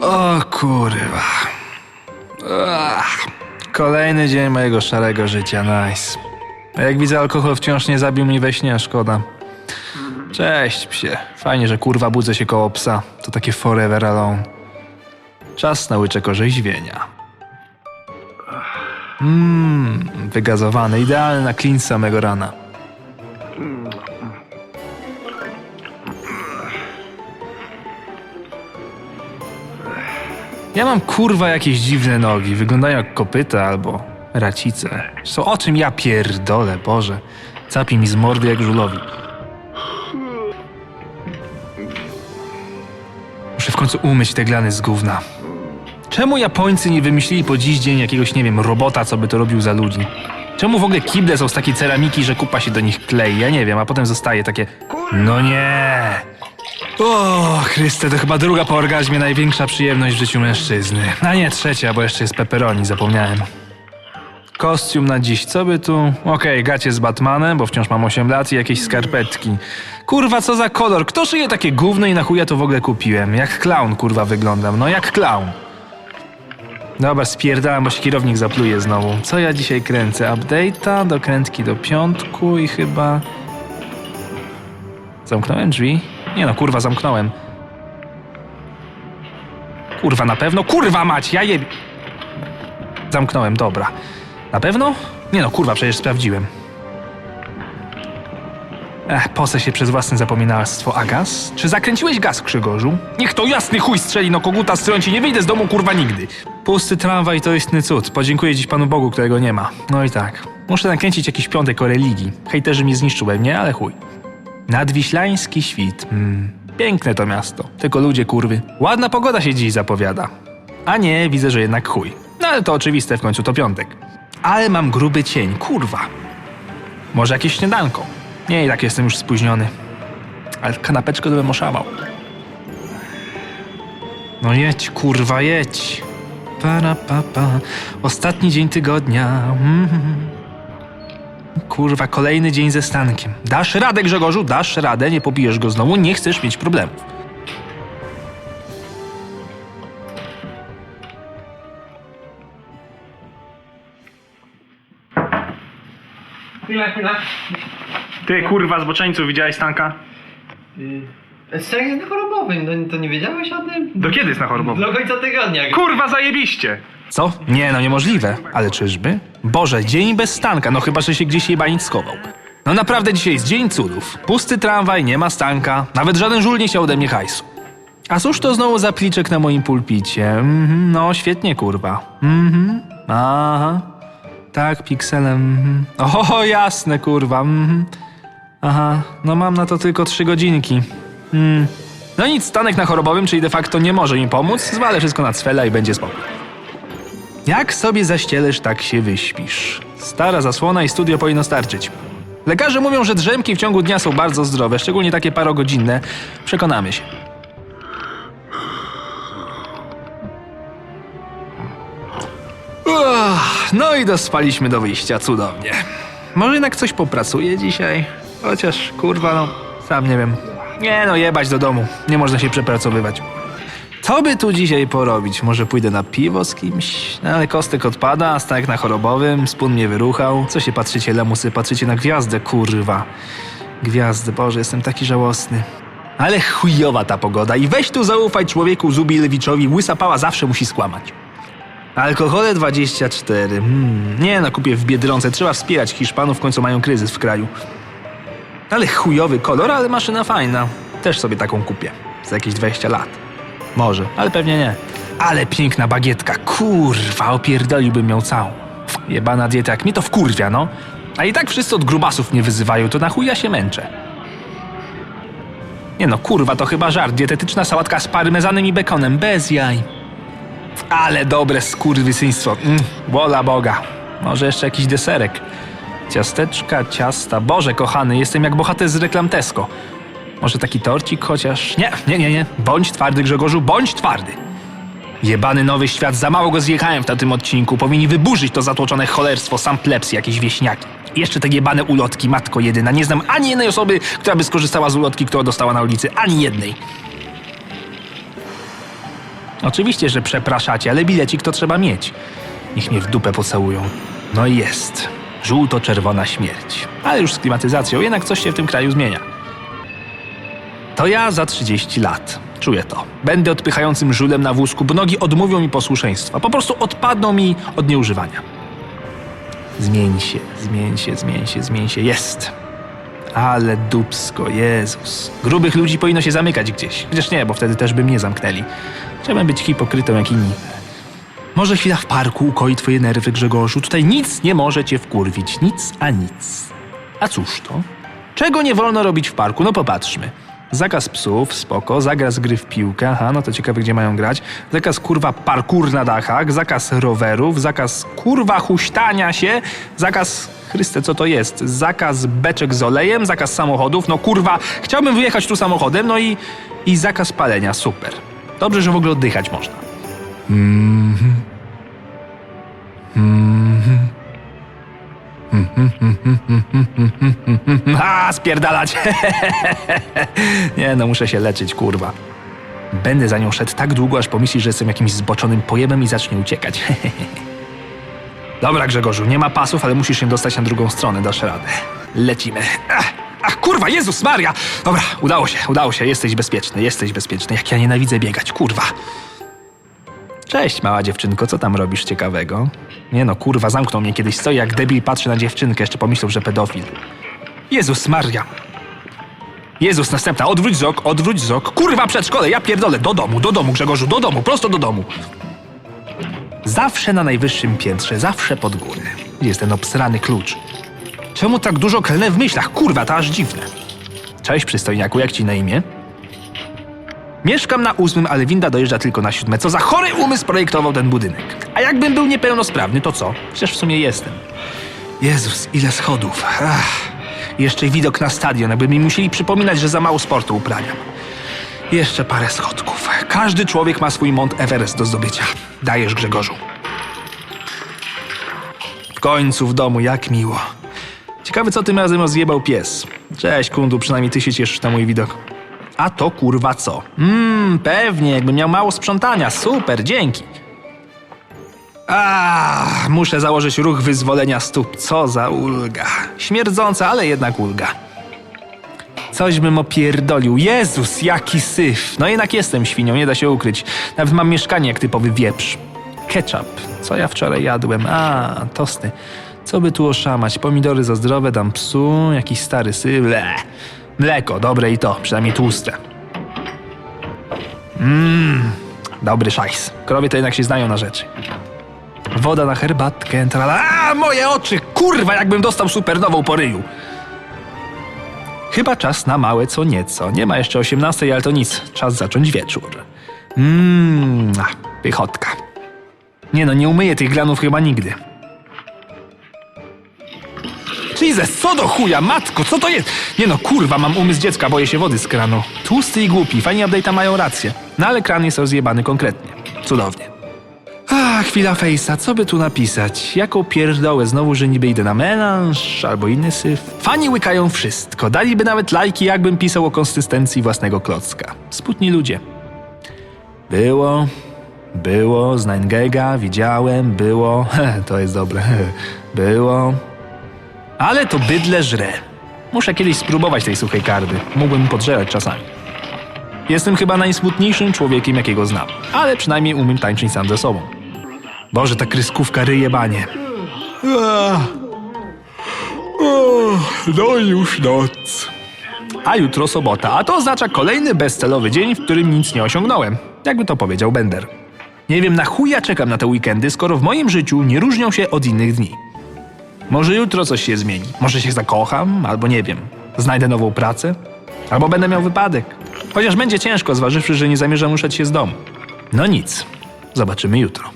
O kurwa. Ach, kolejny dzień mojego szarego życia, nice. A jak widzę, alkohol wciąż nie zabił mi we śnie, szkoda. Cześć, psie. Fajnie, że kurwa budzę się koło psa. To takie forever alone. Czas na łyczek orzeźwienia. Mmm, wygazowany, idealny na clean samego rana. Ja mam kurwa jakieś dziwne nogi, wyglądają jak kopyta albo racice. Co o czym ja pierdolę, Boże. Capi mi z mordy jak żulowi. Muszę w końcu umyć te glany z gówna. Czemu Japońcy nie wymyślili po dziś dzień jakiegoś, nie wiem, robota, co by to robił za ludzi? Czemu w ogóle kible są z takiej ceramiki, że kupa się do nich klei? Ja nie wiem, a potem zostaje takie... No nie! O, Chryste, to chyba druga po orgazmie największa przyjemność w życiu mężczyzny. A nie trzecia, bo jeszcze jest pepperoni, zapomniałem. Kostium na dziś, co by tu? Okej, gacie z Batmanem, bo wciąż mam 8 lat i jakieś skarpetki. Kurwa, co za kolor? Kto szyje takie gówno i na chuja to w ogóle kupiłem? Jak clown, kurwa, wyglądam. No jak clown. Dobra, spierdalam, bo się kierownik zapluje znowu. Co ja dzisiaj kręcę? Update'a, dokrętki do piątku i chyba... Zamknąłem drzwi? Nie no, kurwa, zamknąłem. Kurwa, na pewno? Kurwa mać, ja je... Zamknąłem, dobra. Na pewno? Nie no, kurwa, przecież sprawdziłem. Ech, posę się przez własne zapominalstwo. A gaz? Czy zakręciłeś gaz, Grzegorzu? Niech to jasny chuj strzeli, no koguta strąci, nie wyjdę z domu, kurwa, nigdy. Pusty tramwaj to istny cud. Podziękuję dziś Panu Bogu, którego nie ma. No i tak. Muszę nakręcić jakiś piątek o religii. Hejterzy mnie zniszczyłem, nie? Ale chuj. Nadwiślański świt. Mm, piękne to miasto. Tylko ludzie kurwy. Ładna pogoda się dziś zapowiada. A nie, widzę, że jednak chuj. No ale to oczywiste, w końcu to piątek. Ale mam gruby cień, kurwa. Może jakieś śniadanko. Nie, i tak jestem już spóźniony. Ale kanapeczkę to bym oszamał. No jedź, kurwa, jedź. Para, pa, pa. Ostatni dzień tygodnia. Mm. Kurwa, kolejny dzień ze Stankiem. Dasz radę, Grzegorzu, dasz radę, nie pobijesz go znowu, nie chcesz mieć problemów. Chwila, chwila. Ty, kurwa, zboczeńcu, widziałeś Stanka? Yy, Strach jest na chorobowym, no to nie wiedziałeś o tym? Do kiedy jest na chorobowym? Do końca tygodnia. Kurwa, zajebiście! Co? Nie, no niemożliwe. Ale czyżby? Boże, dzień bez Stanka, no chyba, że się gdzieś jebanic schował. No naprawdę dzisiaj jest dzień cudów. Pusty tramwaj, nie ma Stanka, nawet żaden żul nie chciał ode mnie hajsu. A cóż to znowu za pliczek na moim pulpicie? Mhm, no, świetnie, kurwa. Mhm, aha. Tak, pikselem. Mhm. O, jasne, kurwa. Mhm. Aha, no mam na to tylko trzy godzinki. Mm. No nic, stanek na chorobowym, czyli de facto nie może mi pomóc, zwalę wszystko na cwela i będzie spokój. Jak sobie zaścielesz, tak się wyśpisz. Stara zasłona i studio powinno starczyć. Lekarze mówią, że drzemki w ciągu dnia są bardzo zdrowe, szczególnie takie parogodzinne. Przekonamy się. Uff, no i dospaliśmy do wyjścia, cudownie. Może jednak coś popracuję dzisiaj? Chociaż, kurwa, no, sam nie wiem. Nie no, jebać do domu. Nie można się przepracowywać. Co by tu dzisiaj porobić? Może pójdę na piwo z kimś? No, ale kostek odpada, a stak na chorobowym, spun mnie wyruchał. Co się patrzycie, lamusy? Patrzycie na gwiazdę, kurwa. Gwiazdy, Boże, jestem taki żałosny. Ale chujowa ta pogoda i weź tu zaufaj człowieku Zubilewiczowi, łysa pała zawsze musi skłamać. Alkohole 24. Hmm. Nie no, kupię w Biedronce. Trzeba wspierać Hiszpanów, w końcu mają kryzys w kraju. Ale chujowy kolor, ale maszyna fajna. Też sobie taką kupię. Za jakieś 20 lat. Może, ale pewnie nie. Ale piękna bagietka. Kurwa, opierdoliłbym ją całą. Jebana dieta, jak mnie to wkurwia, no. A i tak wszyscy od grubasów mnie wyzywają, to na chuj ja się męczę. Nie no, kurwa, to chyba żart. Dietetyczna sałatka z parmezanem i bekonem, bez jaj. Ale dobre skurwysyństwo. Mm, wola Boga. Może jeszcze jakiś deserek. Ciasteczka, ciasta. Boże kochany, jestem jak bohater z reklam Tesco. Może taki torcik chociaż? Nie, nie, nie, nie. Bądź twardy, Grzegorzu, bądź twardy. Jebany nowy świat, za mało go zjechałem w tym odcinku. Powinni wyburzyć to zatłoczone cholerstwo, sam plebs, jakieś wieśniaki. Jeszcze te jebane ulotki, matko jedyna. Nie znam ani jednej osoby, która by skorzystała z ulotki, którą dostała na ulicy. Ani jednej. Oczywiście, że przepraszacie, ale bilecik to trzeba mieć. Niech mnie w dupę pocałują. No jest. Żółto-czerwona śmierć. Ale już z klimatyzacją, jednak coś się w tym kraju zmienia. To ja za 30 lat. Czuję to. Będę odpychającym żulem na wózku, bo nogi odmówią mi posłuszeństwa. Po prostu odpadną mi od nieużywania. Zmień się, zmień się, zmień się, zmień się. Jest. Ale dupsko, Jezus. Grubych ludzi powinno się zamykać gdzieś. Chociaż nie, bo wtedy też by mnie zamknęli. Chciałbym być hipokrytą jak inni. Może chwila w parku ukoi twoje nerwy, Grzegorzu. Tutaj nic nie może cię wkurwić. Nic a nic. A cóż to? Czego nie wolno robić w parku? No popatrzmy. Zakaz psów, spoko. Zakaz gry w piłkę, aha, no to ciekawe gdzie mają grać. Zakaz kurwa parkour na dachach, zakaz rowerów, zakaz kurwa huśtania się, zakaz... Chryste, co to jest? Zakaz beczek z olejem, zakaz samochodów, no kurwa, chciałbym wyjechać tu samochodem, no i, i zakaz palenia, super. Dobrze, że w ogóle oddychać można. A, spierdalać! Nie no, muszę się leczyć, kurwa. Będę za nią szedł tak długo, aż pomyśli, że jestem jakimś zboczonym pojemem i zacznie uciekać. Dobra, Grzegorzu, nie ma pasów, ale musisz się dostać na drugą stronę, dasz radę. Lecimy. Ach, ach, kurwa, Jezus Maria! Dobra, udało się, udało się, jesteś bezpieczny, jesteś bezpieczny. Jak ja nienawidzę biegać, kurwa. Cześć, mała dziewczynko, co tam robisz ciekawego? Nie no, kurwa, zamknął mnie kiedyś, co jak debil patrzy na dziewczynkę, jeszcze pomyślał, że pedofil. Jezus Maria! Jezus, następna, odwróć wzrok, odwróć wzrok. Kurwa, przedszkole, ja pierdolę, do domu, do domu, Grzegorzu, do domu, prosto do domu. Zawsze na najwyższym piętrze, zawsze pod górę. Jest ten obsrany klucz? Czemu tak dużo kelne w myślach? Kurwa, to aż dziwne. Cześć, przystojniaku, jak ci na imię? Mieszkam na ósmym, ale winda dojeżdża tylko na siódme. Co za chory umysł projektował ten budynek? A jakbym był niepełnosprawny, to co? Przecież w sumie jestem. Jezus, ile schodów. Ach, jeszcze widok na stadion, jakby mi musieli przypominać, że za mało sportu uprawiam. Jeszcze parę schodków. Każdy człowiek ma swój Mont Everest do zdobycia. Dajesz, Grzegorzu. W końcu w domu, jak miło. Ciekawe, co tym razem rozjebał pies. Cześć, kundu, przynajmniej ty się cieszysz na mój widok. A to kurwa co? Mmm, pewnie, jakbym miał mało sprzątania. Super, dzięki. A, muszę założyć ruch wyzwolenia stóp. Co za ulga. Śmierdząca, ale jednak ulga. Coś bym opierdolił. Jezus, jaki syf. No jednak jestem świnią, nie da się ukryć. Nawet mam mieszkanie jak typowy wieprz. Ketchup. Co ja wczoraj jadłem? A, tosty. Co by tu oszamać? Pomidory za zdrowe, dam psu, jakiś stary syf. Le. Mleko, dobre i to, przynajmniej tłuste. Mmm, dobry szajs. Krowie to jednak się znają na rzeczy. Woda na herbatkę, trala. A, moje oczy! Kurwa, jakbym dostał supernową po ryju. Chyba czas na małe co nieco. Nie ma jeszcze 18, ale to nic. Czas zacząć wieczór. Mmm, pychotka. Nie no, nie umyję tych glanów chyba nigdy. Jesus, co do chuja, matko, co to jest? Nie no, kurwa, mam umysł dziecka, boję się wody z kranu. Tłusty i głupi, fajnie update'a mają rację. No ale kran jest rozjebany konkretnie. Cudownie. A, chwila fejsa, co by tu napisać? Jaką pierdołę, znowu, że niby idę na melanż albo inny syf? Fani łykają wszystko, daliby nawet lajki, jakbym pisał o konsystencji własnego klocka. Sputni ludzie. Było, było, z Nine widziałem, było, to jest dobre, było. Ale to bydle żre. Muszę kiedyś spróbować tej suchej kardy. Mógłbym podżerać czasami. Jestem chyba najsmutniejszym człowiekiem, jakiego znam. Ale przynajmniej umiem tańczyć sam ze sobą. Boże, ta kryskówka ryje banie. No już noc. A jutro sobota, a to oznacza kolejny bezcelowy dzień, w którym nic nie osiągnąłem. Jakby to powiedział Bender. Nie wiem na chuj ja czekam na te weekendy, skoro w moim życiu nie różnią się od innych dni. Może jutro coś się zmieni. Może się zakocham, albo nie wiem. Znajdę nową pracę, albo będę miał wypadek. Chociaż będzie ciężko, zważywszy, że nie zamierzam ruszać się z domu. No nic, zobaczymy jutro.